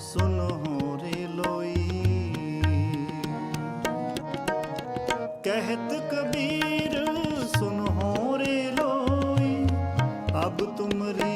ਸੁਨਹੋਰੇ ਲੋਈ। ਕਹਿਤ ਕਬੀਰ ਸੁਨਹੋਰੇ ਲੋਈ। ਅਬ ਤੁਮਰੀ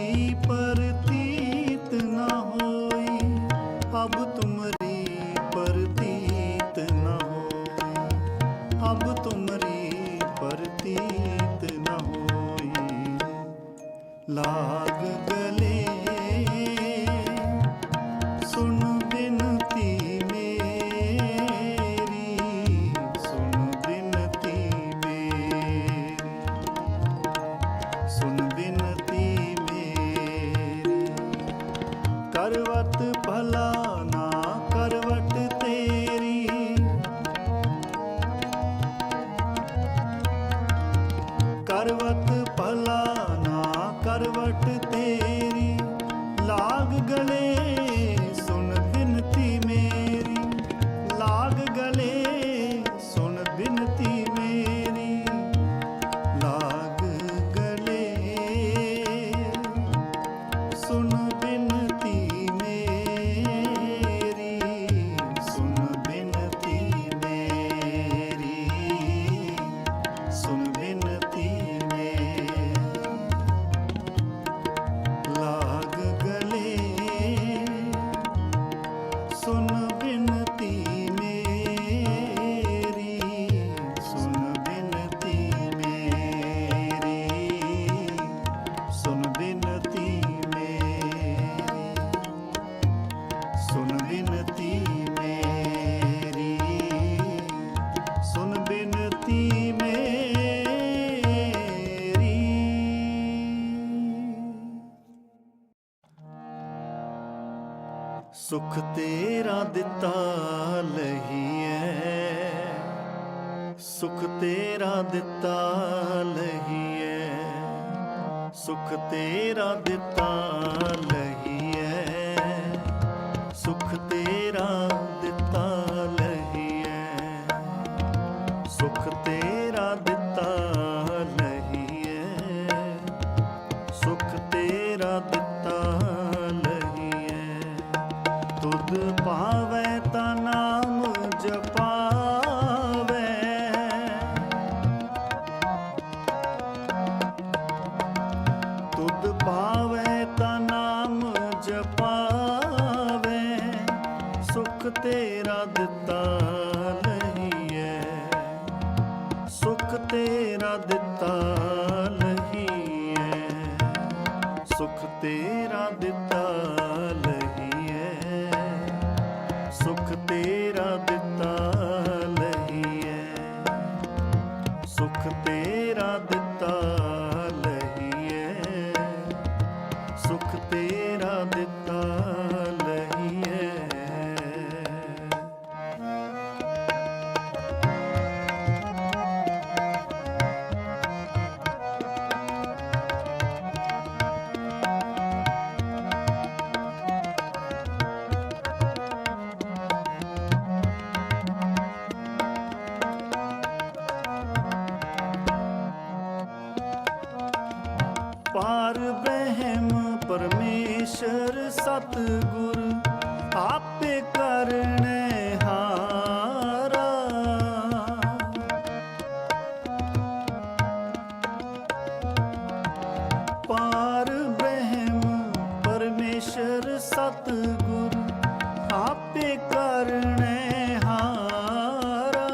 ਤੇਰੀ ਲਾਗ ਗਲੇ ਸੁਖ ਤੇਰਾ ਦਿੱਤਾ ਲਹੀਐ। ਸੁਖ ਤੇਰਾ ਦਿੱਤਾ ਲਹੀਐ। ਸੁਖ ਤੇਰਾ ਦਿੱਤਾ ਸੁਖ ਪਾਵੇ ਤਾ ਨਾਮ ਜਪਾ। ಮಾತಾ ਸਤਗੁਰ ਆਪੇ ਕਰਨੇ ਹਾਰਾ। ਪਾਰ ਬ੍ਰਹਮ ਪਰਮੇਸ਼ਰ ਸਤਗੁਰ ਆਪੇ ਕਰਨੇ ਹਾਰਾ।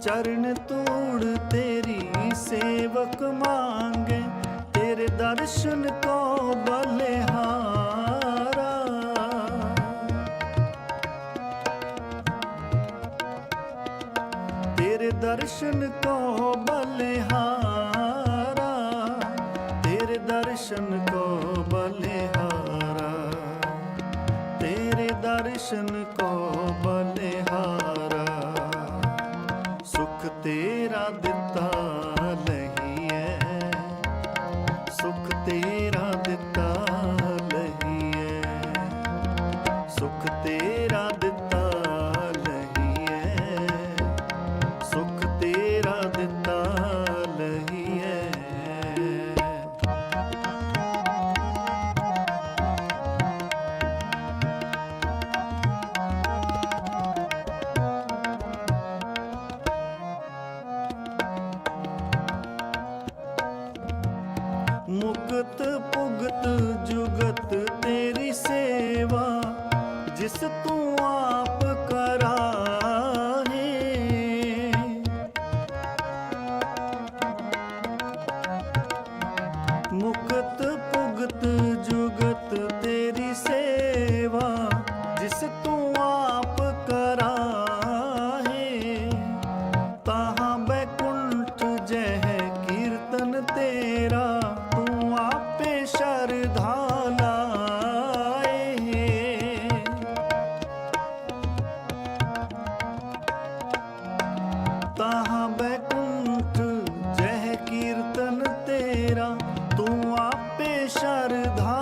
ਚਰਨ ਤੂੜ ਤੇਰੀ ਸੇਵਕ ਮੰਗੇ, ਤੇਰੇ ਦਰਸ਼ਨ ਕੋ ਬਲੇ ਦਰਸ਼ਨ ਕੋ ਬਲਿਹਾਰਾ ਤੇਰੇ ਦਰਸ਼ਨ ਕੋ ਬਲਿਹਾਰਾ ਤੇਰੇ ਦਰਸ਼ਨ ਕੋ ਕੀਰਤਨ ਤੇਰਾ ਤੂੰ ਆਪੇ ਸ਼ਰਧਾ ਲਾਏ ਤਾਹਾਂ ਬੈਕੁੰਠ ਜਹ ਕੀਰਤਨ ਤੇਰਾ ਤੂੰ ਆਪੇ ਸ਼ਰਧਾ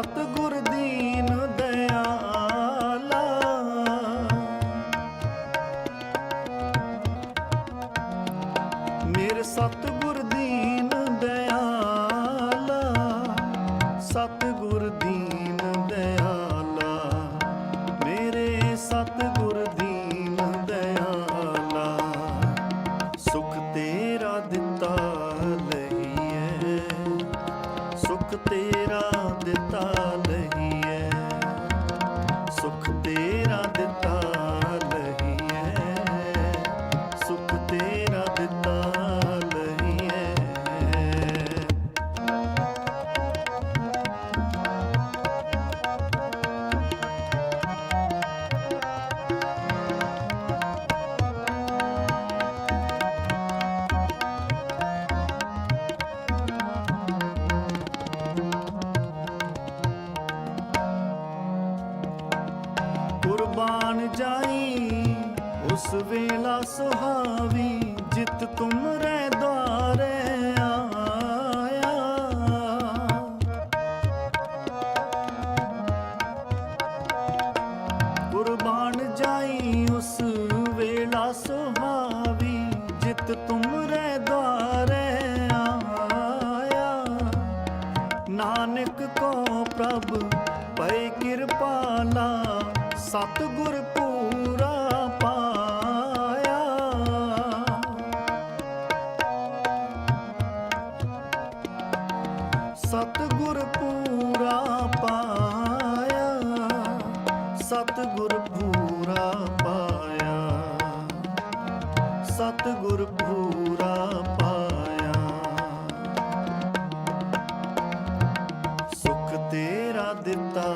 ਸਤਿਗੁਰ ਦੀਨ ਦਇਆਲਾ ਮੇਰੇ ਸਤਿਗੁਰ ਕੁਰਬਾਨ ਜਾਈ, ਉਸ ਵੇਲਾ ਸੁਹਾਵੀ ਜਿਤ ਤੁਮਰੇ ਦੁਆਰੇ ਆਇਆ। ਕੁਰਬਾਨ ਜਾਈ, ਉਸ ਵੇਲਾ ਸੁਹਾਵੀ ਜਿਤ ਤੁਮਰੇ ਸਤਿਗੁਰ ਪੂਰਾ ਪਾਇਆ ਸਤਿਗੁਰ ਪੂਰਾ ਪਾਇਆ ਸਤਿਗੁਰ ਪੂਰਾ ਪਾਇਆ। ਸੁਖ ਤੇਰਾ ਦਿੱਤਾ